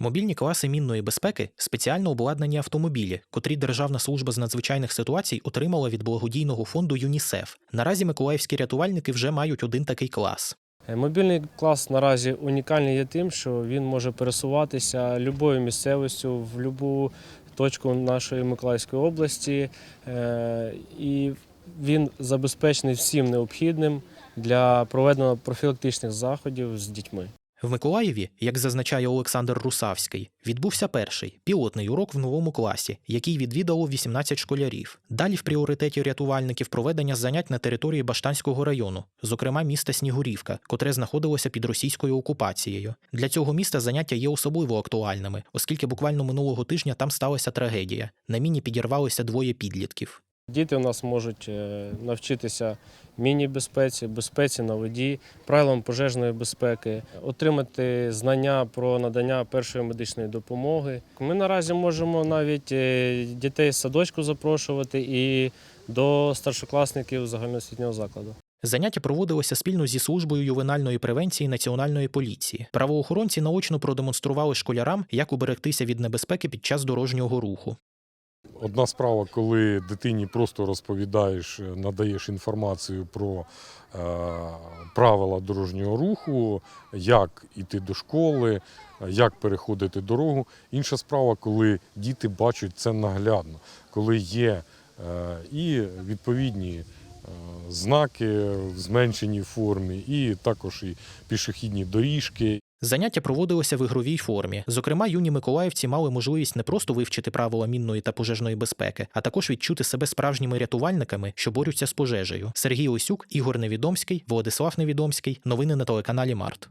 Мобільні класи мінної безпеки спеціально обладнані автомобілі, котрі Державна служба з надзвичайних ситуацій отримала від благодійного фонду ЮНІСЕФ. Наразі миколаївські рятувальники вже мають один такий клас. Е, Мобільний клас наразі унікальний є тим, що він може пересуватися любою місцевістю в будь-яку точку нашої Миколаївської області, Е, і він забезпечений всім необхідним для проведення профілактичних заходів з дітьми. В Миколаєві, як зазначає Олександр Русавський, відбувся перший пілотний урок в новому класі, який відвідало 18 школярів. Далі в пріоритеті рятувальників проведення занять на території Баштанського району, зокрема міста Снігурівка, котре знаходилося під російською окупацією. Для цього міста заняття є особливо актуальними, оскільки буквально минулого тижня там сталася трагедія. На міні підірвалися двоє підлітків. Діти у нас можуть е, навчитися міні-безпеці, безпеці на воді, правилам пожежної безпеки, отримати знання про надання першої медичної допомоги. Ми наразі можемо навіть е, дітей з садочку запрошувати і до старшокласників загальноосвітнього закладу. Заняття проводилося спільно зі службою ювенальної превенції Національної поліції. Правоохоронці наочно продемонстрували школярам, як уберегтися від небезпеки під час дорожнього руху. Одна справа, коли дитині просто розповідаєш, е, надаєш інформацію про е, правила дорожнього руху, як іти до школи, е, як переходити дорогу. Інша справа, коли діти бачать це наглядно, коли є е, і відповідні е, знаки в зменшеній формі, і також і пішохідні доріжки, Заняття проводилося в ігровій формі. Зокрема, юні миколаївці мали можливість не просто вивчити правила мінної та пожежної безпеки, а також відчути себе справжніми рятувальниками, що борються з пожежею. Сергій Лисюк, Ігор Невідомський, Владислав Невідомський. Новини на телеканалі Март.